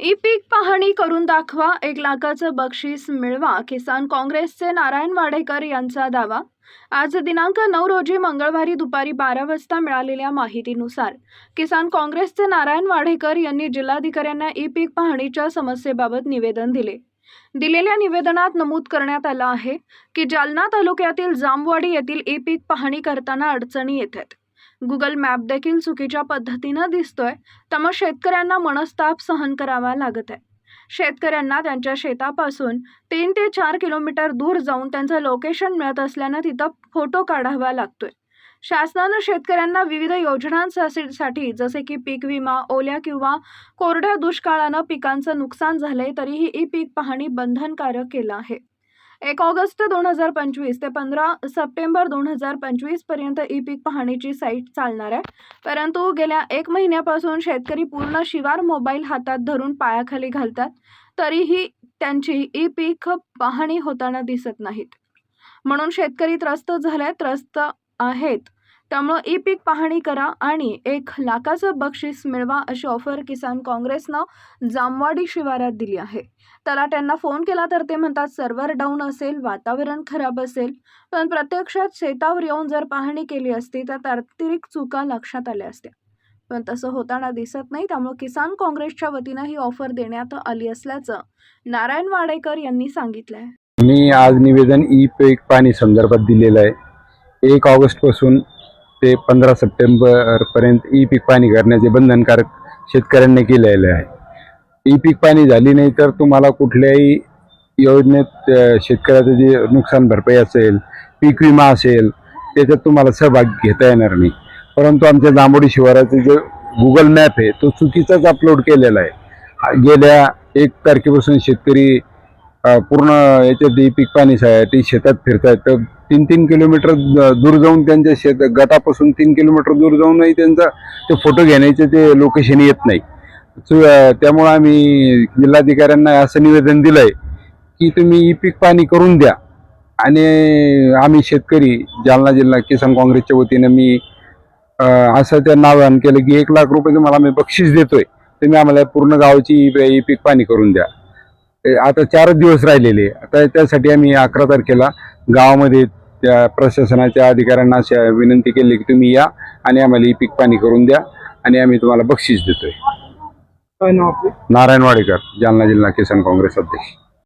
E पीक पाहणी करून दाखवा एक लाखाचं बक्षीस मिळवा किसान काँग्रेसचे नारायण वाडेकर यांचा दावा. आज दिनांक नऊ रोजी मंगळवारी दुपारी बारा वाजता मिळालेल्या माहितीनुसार किसान काँग्रेसचे नारायण वाडेकर यांनी जिल्हाधिकाऱ्यांना ई पीक पाहणीच्या समस्येबाबत निवेदन दिले. दिलेल्या निवेदनात नमूद करण्यात आलं आहे की जालना तालुक्यातील जामवाडी येथील ई पीक पाहणी करताना अडचणी येत आहेत गुगल मॅप देखील चुकीच्या पद्धतीनं दिसतोय. त्यामुळे शेतकऱ्यांना मनस्ताप सहन करावा लागत आहे. शेतकऱ्यांना त्यांच्या शेतापासून तीन ते चार किलोमीटर दूर जाऊन त्यांचं लोकेशन मिळत असल्यानं तिथं फोटो काढावा लागतोय. शासनानं शेतकऱ्यांना विविध योजनांसाठी जसे की पीक विमा ओल्या किंवा कोरड्या दुष्काळानं पिकांचं नुकसान झालंय तरीही ई पीक पाहणी बंधनकारक केलं आहे. एक ऑगस्ट दोन हजार पंचवीस ते पंधरा सप्टेंबर दोन हजार पंचवीसपर्यंत ई पीक पाहणीची साईट चालणार आहे. परंतु गेल्या एक महिन्यापासून शेतकरी पूर्ण शिवार मोबाईल हातात धरून पायाखाली घालतात तरीही त्यांची ई पीक पाहणी होताना दिसत नाहीत. म्हणून शेतकरी त्रस्त झाले त्रस्त आहेत. त्यामुळं ई पीक पाहणी करा आणि एक लाखाचं बक्षीस मिळवा अशी ऑफर किसान काँग्रेसनं जामवाडी शिवारात दिली आहे. त्याला त्यांना फोन केला तर ते म्हणतात सर्व्हर डाऊन असेल वातावरण खराब असेल पण प्रत्यक्षात शेतावर येऊन जर पाहणी केली असती तर तांत्रिक चुका लक्षात आल्या असत्या. पण तसं होताना दिसत नाही त्यामुळे किसान काँग्रेसच्या वतीनं ही ऑफर देण्यात आली असल्याचं नारायण वाडेकर यांनी सांगितलं आहे मी आज निवेदन ई पीक पाणी संदर्भात दिलेलं आहे. एक ऑगस्टपासून ते पंधरा सप्टेंबरपर्यंत ई पीक पाणी करण्याचे बंधनकारक शेतकऱ्यांनी केलेले आहे. ई पीक पाणी झाली नाही तर तुम्हाला कुठल्याही योजनेत शेतकऱ्याचं जे नुकसान भरपाई असेल पीक विमा असेल त्याच्यात तुम्हाला सहभाग घेता येणार नाही. परंतु आमच्या जांभोडी शिवाराचं जे गुगल मॅप आहे तो चुकीचाच अपलोड केलेला आहे. गेल्या एक तारखेपासून शेतकरी पूर्ण याच्यात ई पीक पाणीसाठी शेतात फिरतायत. तर तीन तीन किलोमीटर दूर जाऊन त्यांच्या शेत गटापासून तीन किलोमीटर दूर जाऊनही त्यांचा ते फोटो घेण्याचे ते लोकेशन येत नाही. त्यामुळं आम्ही जिल्हाधिकाऱ्यांना असं निवेदन दिलंय की तुम्ही ई पीक पाणी करून द्या. आणि आम्ही शेतकरी जालना जिल्हा किसान काँग्रेसच्या वतीनं मी असं त्यांना आवाहन केलं की एक लाख रुपये तुम्हाला आम्ही बक्षीस देतोय. तुम्ही आम्हाला पूर्ण गावाची ई पीक पाणी करून द्या. आता चारच दिवस राहिलेले. आता त्यासाठी आम्ही अकरा तारखेला गावामध्ये त्या प्रशासनाच्या अधिकाऱ्यांना अशा विनंती केली की तुम्ही या आणि आम्हाला ई पीक पाणी करून द्या आणि आम्ही तुम्हाला बक्षीस देतोय. नारायण वाडेकर जालना जिल्हा किसान काँग्रेस अध्यक्ष.